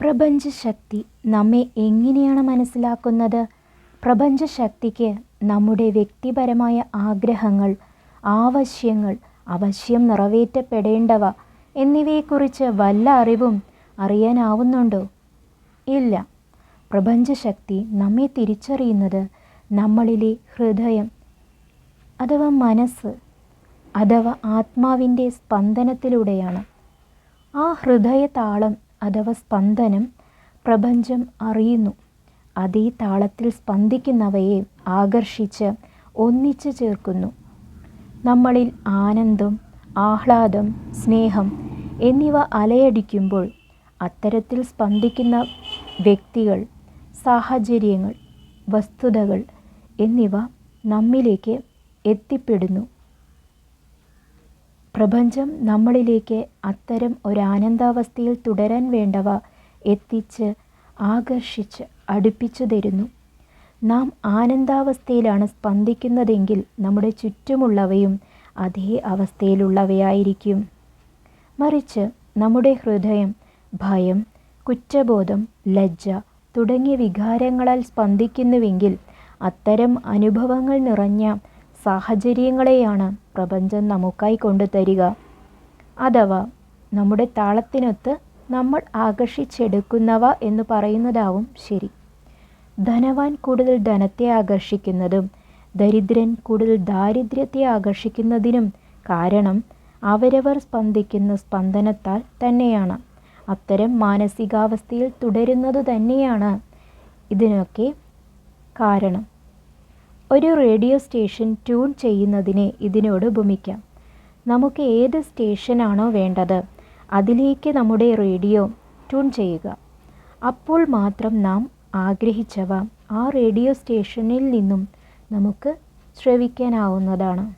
പ്രപഞ്ചശക്തി നമ്മെ എങ്ങനെയാണ് മനസ്സിലാക്കുന്നത്? പ്രപഞ്ചശക്തിക്ക് നമ്മുടെ വ്യക്തിപരമായ ആഗ്രഹങ്ങൾ ആവശ്യങ്ങൾ അവശ്യം നിറവേറ്റപ്പെടേണ്ടവ എന്നിവയെക്കുറിച്ച് വല്ല അറിവും അറിയാനാവുന്നുണ്ടോ? ഇല്ല. പ്രപഞ്ചശക്തി നമ്മെ തിരിച്ചറിയുന്നത് നമ്മളിലെ ഹൃദയം അഥവാ മനസ്സ് അഥവാ ആത്മാവിന്റെ സ്പന്ദനത്തിലൂടെയാണ്. ആ ഹൃദയ താളം അഥവാ സ്പന്ദനം പ്രപഞ്ചം അറിയുന്നു. അതേ താളത്തിൽ സ്പന്ദിക്കുന്നവയെ ആകർഷിച്ച് ഒന്നിച്ചു ചേർക്കുന്നു. നമ്മളിൽ ആനന്ദം ആഹ്ലാദം സ്നേഹം എന്നിവ അലയടിക്കുമ്പോൾ അത്തരത്തിൽ സ്പന്ദിക്കുന്ന വ്യക്തികൾ സാഹചര്യങ്ങൾ വസ്തുതകൾ എന്നിവ നമ്മിലേക്ക് എത്തിപ്പെടുന്നു. പ്രപഞ്ചം നമ്മളിലേക്ക് അത്തരം ഒരാനന്ദാവസ്ഥയിൽ തുടരാൻ വേണ്ടവ എത്തിച്ച് ആകർഷിച്ച് അടുപ്പിച്ചു തരുന്നു. നാം ആനന്ദാവസ്ഥയിലാണ് സ്പന്ദിക്കുന്നതെങ്കിൽ നമ്മുടെ ചുറ്റുമുള്ളവയും അതേ അവസ്ഥയിലുള്ളവയായിരിക്കും. മറിച്ച് നമ്മുടെ ഹൃദയം ഭയം കുറ്റബോധം ലജ്ജ തുടങ്ങിയ വികാരങ്ങളാൽ സ്പന്ദിക്കുന്നുവെങ്കിൽ അത്തരം അനുഭവങ്ങൾ നിറഞ്ഞ സാഹചര്യങ്ങളെയാണ് പ്രപഞ്ചം നമുക്കായി കൊണ്ടുതരിക. അഥവാ നമ്മുടെ താളത്തിനൊത്ത് നമ്മൾ ആകർഷിച്ചെടുക്കുന്നവ എന്ന് പറയുന്നതാവും ശരി. ധനവാൻ കൂടുതൽ ധനത്തെ ആകർഷിക്കുന്നതും ദരിദ്രൻ കൂടുതൽ ദാരിദ്ര്യത്തെ ആകർഷിക്കുന്നതിനും കാരണം അവരവർ സ്പന്ദിക്കുന്ന സ്പന്ദനത്താൽ തന്നെയാണ്. അത്തരം മാനസികാവസ്ഥയിൽ തുടരുന്നത് തന്നെയാണ് ഇതിനൊക്കെ കാരണം. ഒരു റേഡിയോ സ്റ്റേഷൻ ട്യൂൺ ചെയ്യുന്നതിനെ ഇതിനോട് ഉപമിക്കാം നമുക്ക് ഏത് സ്റ്റേഷനാണോ വേണ്ടത് അതിലേക്ക് നമ്മുടെ റേഡിയോ ട്യൂൺ ചെയ്യുക. അപ്പോൾ മാത്രം നാം ആഗ്രഹിച്ചവ ആ റേഡിയോ സ്റ്റേഷനിൽ നിന്നും നമുക്ക് ശ്രവിക്കാനാവുന്നതാണ്.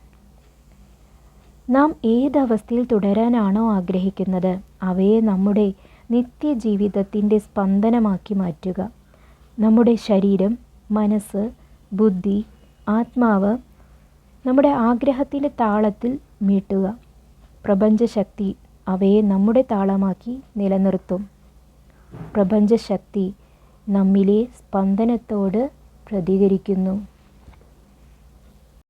നാം ഏതവസ്ഥയിൽ തുടരാനാണോ ആഗ്രഹിക്കുന്നത് അവയെ നമ്മുടെ നിത്യജീവിതത്തിന്റെ സ്പന്ദനമാക്കി മാറ്റുക. നമ്മുടെ ശരീരം മനസ്സ് ബുദ്ധി ആത്മാവ് നമ്മുടെ ആഗ്രഹത്തിന്റെ താളത്തിൽ മീട്ടുക പ്രപഞ്ചശക്തി അവയെ നമ്മുടെ താളമാക്കി നിലനിർത്തും. പ്രപഞ്ചശക്തി നമ്മിലെ സ്പന്ദനത്തോട് പ്രതികരിക്കുന്നു.